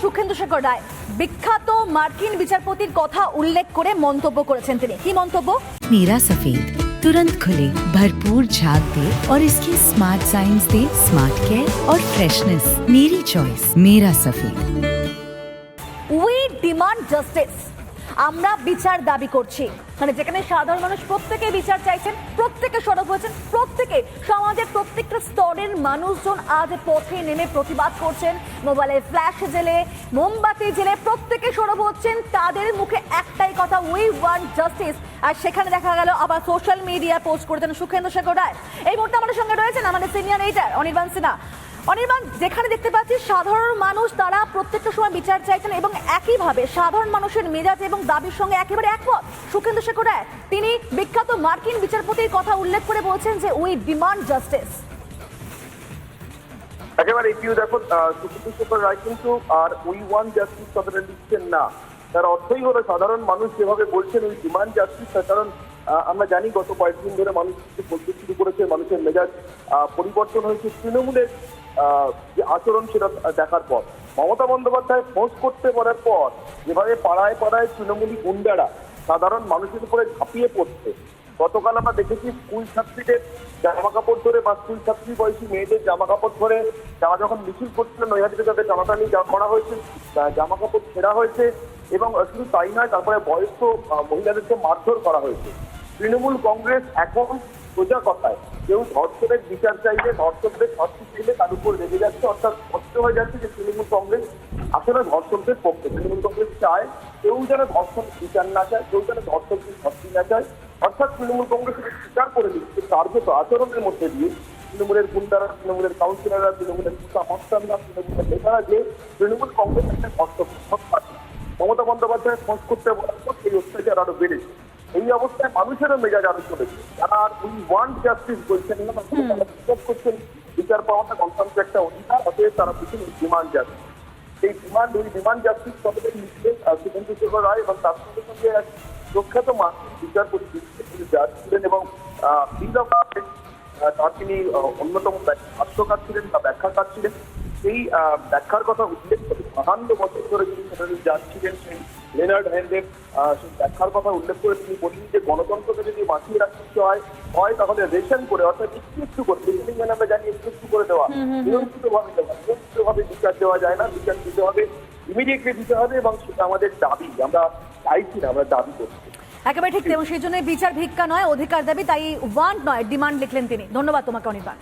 সুখেন্দু শেখর রায় বিখ্যাত মার্কিন বিচারপতির কথা উল্লেখ করে মন্তব্য করেছেন তিনি কি মন্তব্য मेरा सफेद तुरंत खुले भरपूर झाग दे और इसकी स्मार्ट साइंस दे स्मार्ट केयर और फ्रेशनेस मेरी चॉइस मेरा सफेद উই ডিমান্ড জাস্টিস আমরা বিচার দাবি করছি। মানে যেখানে সাধারণ মানুষ প্রত্যেকে বিচার চাইছেন, প্রত্যেকে সরব হয়েছেন, প্রত্যেকে সমাজের প্রত্যেকটা স্তরের মানুষজন আজ পথে নেমে প্রতিবাদ করছেন। মোবাইলে ফ্ল্যাশ জেলে, মোমবাতি জেলে প্রত্যেকে সরব হচ্ছেন। তাদের মুখে একটাই কথা উই ওয়ান্ট জাস্টিস আর সেখানে দেখা গেল, আবার সোশ্যাল মিডিয়া পোস্ট করেছেন সুখেন্দ্র শেখর রায়। এই মুহূর্তে আমাদের সঙ্গে রয়েছেন আমাদের সিনিয়র এইটার অনির্বাণ সিনহা। অনির্বাণ, যেখানে দেখতে পাচ্ছি সাধারণ মানুষ তারা প্রত্যেকটা সময় বিচার চাইছেন এবং একইভাবে সাধারণ মানুষের মেজাজ এবং দাবির সঙ্গে একেবারে একমত। সুখেন্দ্র শেখর রায়, তিনি বিখ্যাত মার্কিন বিচারপতির কথা উল্লেখ করে বলছেন যে উই ডিমান্ড জাস্টিস। একেবারে এটিও দেখো সুপ্রিম শেখর রায় কিন্তু আর উই ওয়ান জাস্টিস কথাটা লিখছেন না। তার অর্থই হলো সাধারণ মানুষ যেভাবে বলছেন ওই ডিমান্ড জাস্টিস কারণ আমরা জানি গত কয়েকদিন ধরে মানুষ বলতে শুরু করেছে, মানুষের মেজাজ পরিবর্তন হয়েছে। তৃণমূলের যে আচরণ সেটা দেখার পর। মমতা বন্দ্যোপাধ্যায় ফোঁস করতে পারার পর, যেভাবে পাড়ায় পাড়ায় তৃণমূলী গুন্ডারা সাধারণ মানুষের উপরে ঝাঁপিয়ে পড়ছে, গতকাল আমরা দেখেছি স্কুল ছাত্রীদের জামা কাপড় ধরে বা স্কুল ছাত্রী বয়সী মেয়েদের জামা কাপড় ধরে তারা যখন মিছিল করছিলেন, নৈহাটিতে তাদের টানাটানি করা হয়েছে জামা কাপড় ছেঁড়া হয়েছে এবং শুধু তাই নয়, তারপরে বয়স্ক মহিলাদেরকে মারধর করা হয়েছে। তৃণমূল কংগ্রেস এখন সোজা কথায়। কেউ ধর্ষণের বিচার চাইলে ধর্ষকদের শাস্তি চাইলে তার উপর রেগে যাচ্ছে, অর্থাৎ স্পষ্ট হয়ে যাচ্ছে যে তৃণমূল কংগ্রেস আসলে ধর্ষকদের পক্ষে। তৃণমূল কংগ্রেস চায় কেউ যেন ধর্ষণ বিচার না চায়, কেউ যেন ধর্ষকদের শাস্তি না চায়, অর্থাৎ তৃণমূল কংগ্রেস স্বীকার করে দিচ্ছে। কার্যত আচরণের মধ্যে দিয়ে তৃণমূলের গুন্ডারা, তৃণমূলের কাউন্সিলররা, তৃণমূলের মস্তানরা তৃণমূলের নেতারা যে তৃণমূল কংগ্রেস একটা ধর্ষক মমতা বন্দ্যোপাধ্যায় ফোঁস করতে বলার পর সেই অত্যাচার আরও বেড়েছে। এই অবস্থায় মানুষেরও মেজাজ আরও চলেছে আর উই ওয়ান্ট জাস্টিস বলছেন না তারা করছেন বিচার পাওয়াটা গণতন্ত্র একটা অধিকার অতএব তারা বলছেন ডিমান্ড জাস্টিস সেই ডিমান্ড ওই ডিমান্ড জাস্টিস তবে লিখলেন সুকেন্দ্র শেখর রায় এবং তার সঙ্গে সঙ্গে এক প্রখ্যাত মার্কিন বিচারপতি জাজ ছিলেন এবং বিল অফ তার তিনি অন্যতম ভাষ্যকার ছিলেন বা ব্যাখ্যাকার ছিলেন। সেই ব্যাখ্যার কথা উল্লেখ বাহান্ন বছর ধরে তিনি সেখানে জাজ ছিলেন সেই লেনার্ড হ্যান্ডের সেই ব্যাখ্যার কথা উল্লেখ করে তিনি বললেন যে গণতন্ত্রকে যদি বাঁচিয়ে রাখতে হয় হয় তাহলে রেশন করে অর্থাৎ একটু একটু করে রেশনিং মানে আমরা জানি একটু একটু করে দেওয়া। নিয়ন্ত্রিত ভাবে দেওয়া নিয়ন্ত্রিত ভাবে বিচার দেওয়া যায় না বিচার দিতে হবে ইমিডিয়েটলি দিতে হবে এবং সেটা আমাদের দাবি আমরা চাইছি না আমরা দাবি করছি। একেবারে ঠিক এবং সেই জন্য বিচার ভিক্ষা নয় অধিকার দাবি তাই ওয়ান্ট নয় ডিমান্ড লিখলেন তিনি। ধন্যবাদ তোমাকে অনির্বাণ।